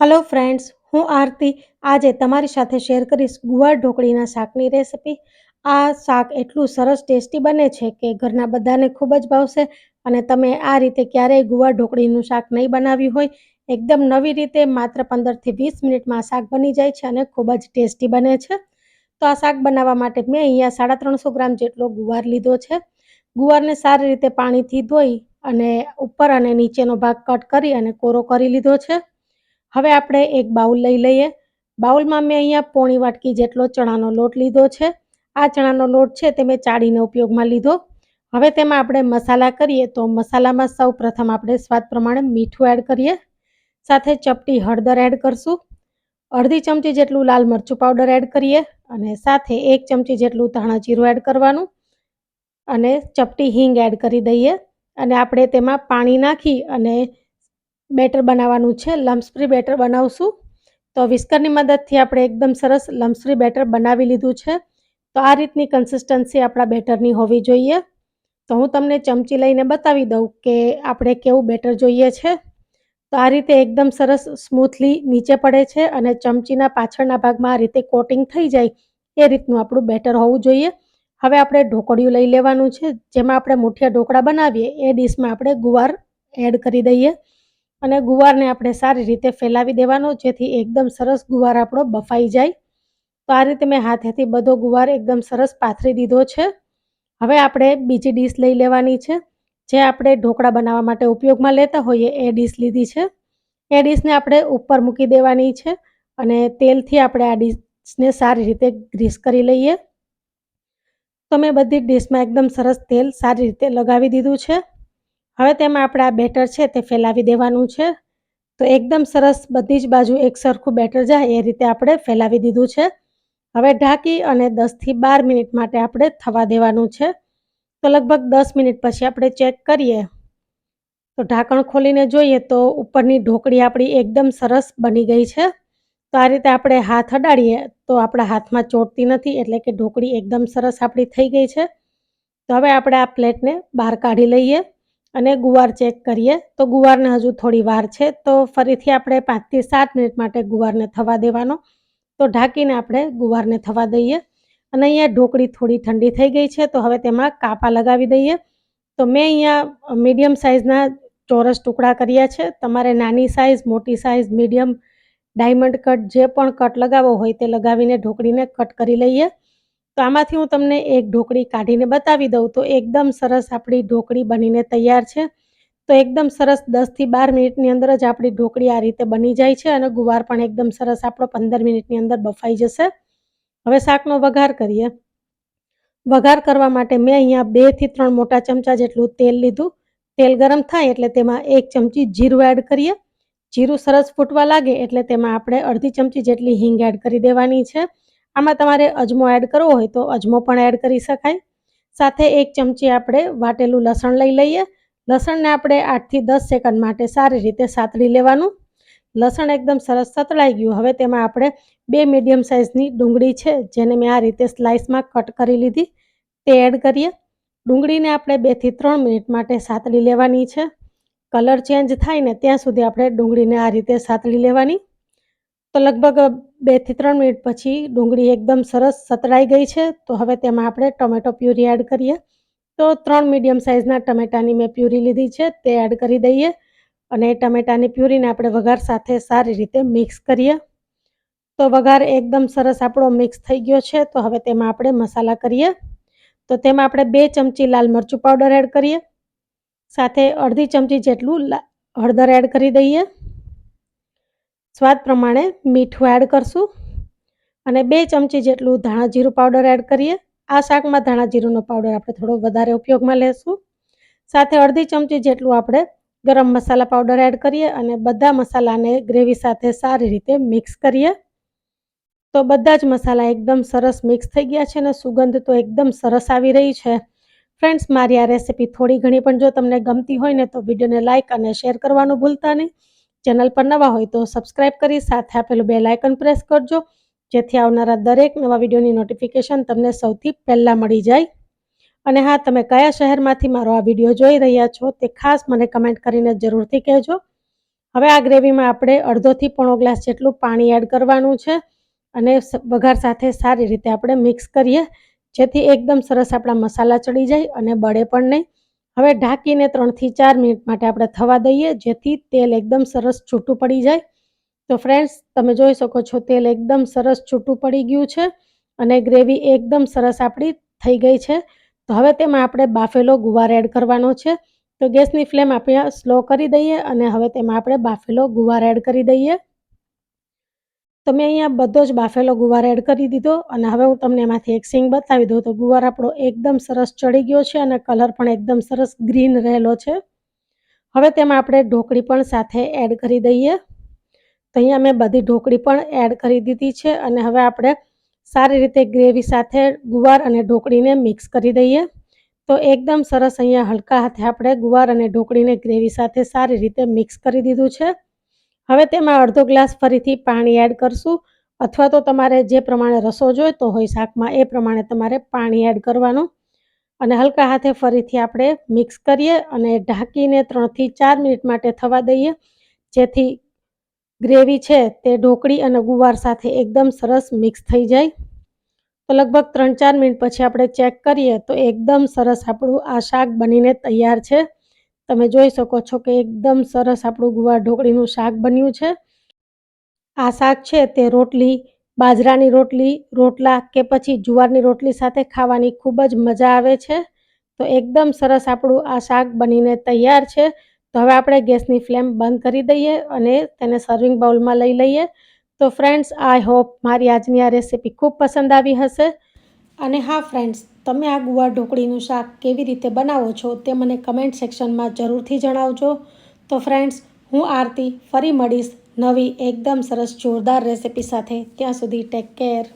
Hello friends હું આરતી. આજે તમારી સાથે શેર કરીશ ગુવાર ઢોકળીના શાકની રેસિપી આ શાક એટલું સરસ ટેસ્ટી બને છે કે ઘરના બધાને ખૂબ જ ભાવશે અને તમે આ રીતે ક્યારેય ગુવાર ઢોકળીનું શાક નહીં બનાવ્યું હોય. એકદમ નવી રીતે માત્ર પંદરથી વીસ મિનિટમાં શાક બની જાય છે અને ખૂબ જ ટેસ્ટી બને છે. તો આ શાક બનાવવા માટે મેં અહીંયા સાડા ત્રણસો ગ્રામ જેટલો ગુવાર લીધો છે. ગુવારને સારી રીતે પાણીથી ધોઈ અને ઉપર અને નીચેનો ભાગ કટ કરી અને કોરો કરી લીધો છે. હવે આપણે એક બાઉલ લઈ લઈએ. બાઉલમાં મેં અહીંયા પોણી વાટકી જેટલો ચણાનો લોટ લીધો છે. આ ચણાનો લોટ છે તે મેં ચાળીને ઉપયોગમાં લીધો. હવે તેમાં આપણે મસાલા કરીએ તો મસાલામાં સૌ પ્રથમ આપણે સ્વાદ પ્રમાણે મીઠું એડ કરીએ. સાથે ચપટી હળદર એડ કરશું. અડધી ચમચી જેટલું લાલ મરચું પાવડર એડ કરીએ અને સાથે એક ચમચી જેટલું ધાણા જીરું એડ કરવાનું. અને ચપટી હિંગ એડ કરી દઈએ. અને આપણે તેમાં પાણી નાખી અને બેટર બનાવવાનું છે. લમ્સફ્રી બેટર બનાવશું. તો વિસ્કરની મદદથી આપણે એકદમ સરસ લમ્સફ્રી બેટર બનાવી લીધું છે. તો આ રીતની કન્સિસ્ટન્સી આપણા બેટરની હોવી જોઈએ. તો હું તમને ચમચી લઈને બતાવી દઉં કે આપણે કેવું બેટર જોઈએ છે. તો આ રીતે એકદમ સરસ સ્મૂથલી નીચે પડે છે અને ચમચીના પાછળના ભાગમાં આ રીતે કોટિંગ થઈ જાય એ રીતનું આપણું બેટર હોવું જોઈએ. હવે આપણે ઢોકળિયું લઈ લેવાનું છે. જેમાં આપણે મુઠિયા ઢોકળા બનાવીએ એ ડીશમાં આપણે ગુવાર એડ કરી દઈએ. અને ગુવારને આપણે સારી રીતે ફેલાવી દેવાનો, જેથી એકદમ સરસ ગુવાર આપણો બફાઈ જાય. તો આ રીતે મેં હાથેથી બધો ગુવાર એકદમ સરસ પાથરી દીધો છે. હવે આપણે બીજી ડીશ લઈ લેવાની છે. જે આપણે ઢોકળા બનાવવા માટે ઉપયોગમાં લેતા હોઈએ એ ડીશ લીધી છે. એ ડીશને આપણે ઉપર મૂકી દેવાની છે અને તેલથી આપણે આ ડીશને સારી રીતે ગ્રીસ કરી લઈએ. તો મેં બધી ડીશમાં એકદમ સરસ તેલ સારી રીતે લગાવી દીધું છે. હવે તેમાં આપણે આ બેટર છે તે ફેલાવી દેવાનું છે. તો એકદમ સરસ બધી જ બાજુ એક સરખું બેટર જાય એ રીતે આપણે ફેલાવી દીધું છે. હવે ઢાંકી અને દસથી બાર મિનિટ માટે આપણે થવા દેવાનું છે. તો લગભગ દસ મિનિટ પછી આપણે ચેક કરીએ. તો ઢાંકણ ખોલીને જોઈએ તો ઉપરની ઢોકળી આપણી એકદમ સરસ બની ગઈ છે. તો આ રીતે આપણે હાથ અડાડીએ તો આપણા હાથમાં ચોટતી નથી એટલે કે ઢોકળી એકદમ સરસ આપણી થઈ ગઈ છે. તો હવે આપણે આ પ્લેટને બહાર કાઢી લઈએ. અને ગુવાર ચેક કરીએ. તો ગુવારને હજુ થોડી વાર છે. તો ફરીથી આપણે પાંચથી સાત મિનિટ માટે ગુવારને થવા દેવાનો. તો ઢાંકીને આપણે ગુવારને થવા દઈએ. અને અહીંયા ઢોકળી થોડી ઠંડી થઈ ગઈ છે. તો હવે તેમાં કાપા લગાવી દઈએ. તો મેં અહીંયા મીડિયમ સાઇઝના ચોરસ ટુકડા કર્યા છે. તમારે નાની સાઇઝ, મોટી સાઇઝ, મીડિયમ, ડાયમંડ કટ જે પણ કટ લગાવવો હોય તે લગાવીને ઢોકળીને કટ કરી લઈએ. તો આમાંથી હું તમને એક ઢોકળી કાઢીને બતાવી દઉં. તો એકદમ સરસ આપણી ઢોકળી બનીને તૈયાર છે. તો એકદમ સરસ દસથી બાર મિનિટની અંદર જ આપણી ઢોકળી આ રીતે બની જાય છે અને ગુવાર પણ એકદમ સરસ આપણો પંદર મિનિટની અંદર બફાઈ જશે. હવે શાકનો વઘાર કરીએ. વઘાર કરવા માટે મેં અહીંયા બેથી ત્રણ મોટા ચમચા જેટલું તેલ લીધું. તેલ ગરમ થાય એટલે તેમાં એક ચમચી જીરું એડ કરીએ. જીરું સરસ ફૂટવા લાગે એટલે તેમાં આપણે અડધી ચમચી જેટલી હિંગ એડ કરી દેવાની છે. આમાં તમારે અજમો એડ કરવો હોય તો અજમો પણ એડ કરી શકાય. સાથે એક ચમચી આપણે વાટેલું લસણ લઈ લઈએ. લસણને આપણે આઠથી દસ સેકન્ડ માટે સારી રીતે સાતળી લેવાનું. લસણ એકદમ સરસ સતળાઈ ગયું. હવે તેમાં આપણે બે મીડિયમ સાઇઝની ડુંગળી છે, જેને મેં આ રીતે સ્લાઇસમાં કટ કરી લીધી. તે એડ કરીએ. ડુંગળીને આપણે બેથી ત્રણ મિનિટ માટે સાતળી લેવાની છે. કલર ચેન્જ થાય ને ત્યાં સુધી આપણે ડુંગળીને આ રીતે સાતળી લેવાની. તો લગભગ બેથી ત્રણ મિનિટ પછી ડુંગળી એકદમ સરસ સતળાઈ ગઈ છે. તો હવે તેમાં આપણે ટોમેટો પ્યુરી એડ કરીએ. તો ત્રણ મીડિયમ સાઇઝના ટમેટાની મેં પ્યુરી લીધી છે, તે એડ કરી દઈએ અને ટમેટાની પ્યુરીને આપણે વઘાર સાથે સારી રીતે મિક્સ કરીએ. તો વઘાર એકદમ સરસ આપણો મિક્સ થઈ ગયો છે. તો હવે તેમાં આપણે મસાલા કરીએ. તો તેમાં આપણે બે ચમચી લાલ મરચું પાવડર એડ કરીએ. સાથે અડધી ચમચી જેટલું હળદર એડ કરી દઈએ. સ્વાદ પ્રમાણે મીઠું એડ કરશું. અને બે ચમચી જેટલું ધાણા જીરું પાવડર એડ કરીએ. આ શાકમાં ધાણા જીરુંનો પાવડર આપણે થોડો વધારે ઉપયોગમાં લેશું. સાથે અડધી ચમચી જેટલું આપણે ગરમ મસાલા પાવડર એડ કરીએ અને બધા મસાલાને ગ્રેવી સાથે સારી રીતે મિક્સ કરીએ. તો બધા જ મસાલા એકદમ સરસ મિક્સ થઈ ગયા છે અને સુગંધ તો એકદમ સરસ આવી રહી છે. ફ્રેન્ડ્સ, મારી આ રેસીપી થોડી ઘણી પણ જો તમને ગમતી હોય ને તો વિડીયોને લાઇક અને શેર કરવાનું ભૂલતા નહીં. ચેનલ પર નવા હોય તો સબસ્ક્રાઇબ કરી સાથે આપેલું બે લાયકન પ્રેસ કરજો. જેથી આવનારા દરેક નવા વિડીયોની નોટિફિકેશન તમને સૌથી પહેલાં મળી જાય. અને હા, તમે કયા શહેરમાંથી મારો આ વીડિયો જોઈ રહ્યા છો તે ખાસ મને કમેન્ટ કરીને જરૂરથી કહેજો. હવે આ ગ્રેવીમાં આપણે અડધોથી પોણો ગ્લાસ જેટલું પાણી એડ કરવાનું છે અને વઘાર સાથે સારી રીતે આપણે મિક્સ કરીએ, જેથી એકદમ સરસ આપણા મસાલા ચડી જાય અને બળે પણ નહીં. હવે ઢાંકીને ત્રણથી ચાર મિનિટ માટે આપણે થવા દઈએ, જેથી તેલ એકદમ સરસ છૂટું પડી જાય. તો ફ્રેન્ડ્સ તમે જોઈ શકો છો તેલ એકદમ સરસ છૂટું પડી ગયું છે અને ગ્રેવી એકદમ સરસ આપણી થઈ ગઈ છે. તો હવે તેમાં આપણે બાફેલો ગુવાર એડ કરવાનો છે. તો ગેસની ફ્લેમ આપણે સ્લો કરી દઈએ અને હવે તેમાં આપણે બાફેલો ગુવાર એડ કરી દઈએ. તો મેં અહીંયા બધો જ બાફેલો ગુવાર એડ કરી દીધો અને હવે હું તમને એમાંથી એક સિંગ બતાવી દઉં. તો ગુવાર આપણો એકદમ સરસ ચડી ગયો છે અને કલર પણ એકદમ સરસ ગ્રીન રહેલો છે. હવે તેમાં આપણે ઢોકળી પણ સાથે એડ કરી દઈએ. તો અહીંયા મેં બધી ઢોકળી પણ એડ કરી દીધી છે અને હવે આપણે સારી રીતે ગ્રેવી સાથે ગુવાર અને ઢોકળીને મિક્સ કરી દઈએ. તો એકદમ સરસ અહીંયા હલકા હાથે આપણે ગુવાર અને ઢોકળીને ગ્રેવી સાથે સારી રીતે મિક્સ કરી દીધું છે. હવે તેમાં અડધો ગ્લાસ ફરીથી પાણી એડ કરશું. અથવા તો તમારે જે પ્રમાણે રસો જોઈતો હોય શાકમાં એ પ્રમાણે તમારે પાણી એડ કરવાનું. અને હલકા હાથે ફરીથી આપણે મિક્સ કરીએ અને ઢાંકીને ત્રણથી ચાર મિનિટ માટે થવા દઈએ. જેથી ગ્રેવી છે તે ઢોકળી અને ગુવાર સાથે એકદમ સરસ મિક્સ થઈ જાય. તો લગભગ ત્રણ ચાર મિનિટ પછી આપણે ચેક કરીએ તો એકદમ સરસ આપણું આ શાક બનીને તૈયાર છે. તમે જોઈ શકો છો કે એકદમ સરસ આપણું ગુવાર ઢોકળીનું શાક બન્યું છે. આ શાક છે તે રોટલી, બાજરાની રોટલી, રોટલા કે પછી જુવારની રોટલી સાથે ખાવાની ખૂબ જ મજા આવે છે. તો એકદમ સરસ આપણું આ શાક બનીને તૈયાર છે. તો હવે આપણે ગેસની ફ્લેમ બંધ કરી દઈએ અને તેને સર્વિંગ બાઉલમાં લઈ લઈએ. તો ફ્રેન્ડ્સ આઈ હોપ મારી આજની આ રેસીપી ખૂબ પસંદ આવી હશે. અને હા ફ્રેન્ડ્સ તમે આ ગુવાર ઢોકળીનું શાક કેવી રીતે બનાવો છો તે મને કમેન્ટ સેક્શનમાં જરૂરથી જણાવજો. તો ફ્રેન્ડ્સ હું આરતી, ફરી મળીશ નવી એકદમ સરસ જોરદાર રેસીપી સાથે. ત્યાં સુધી ટેક કેર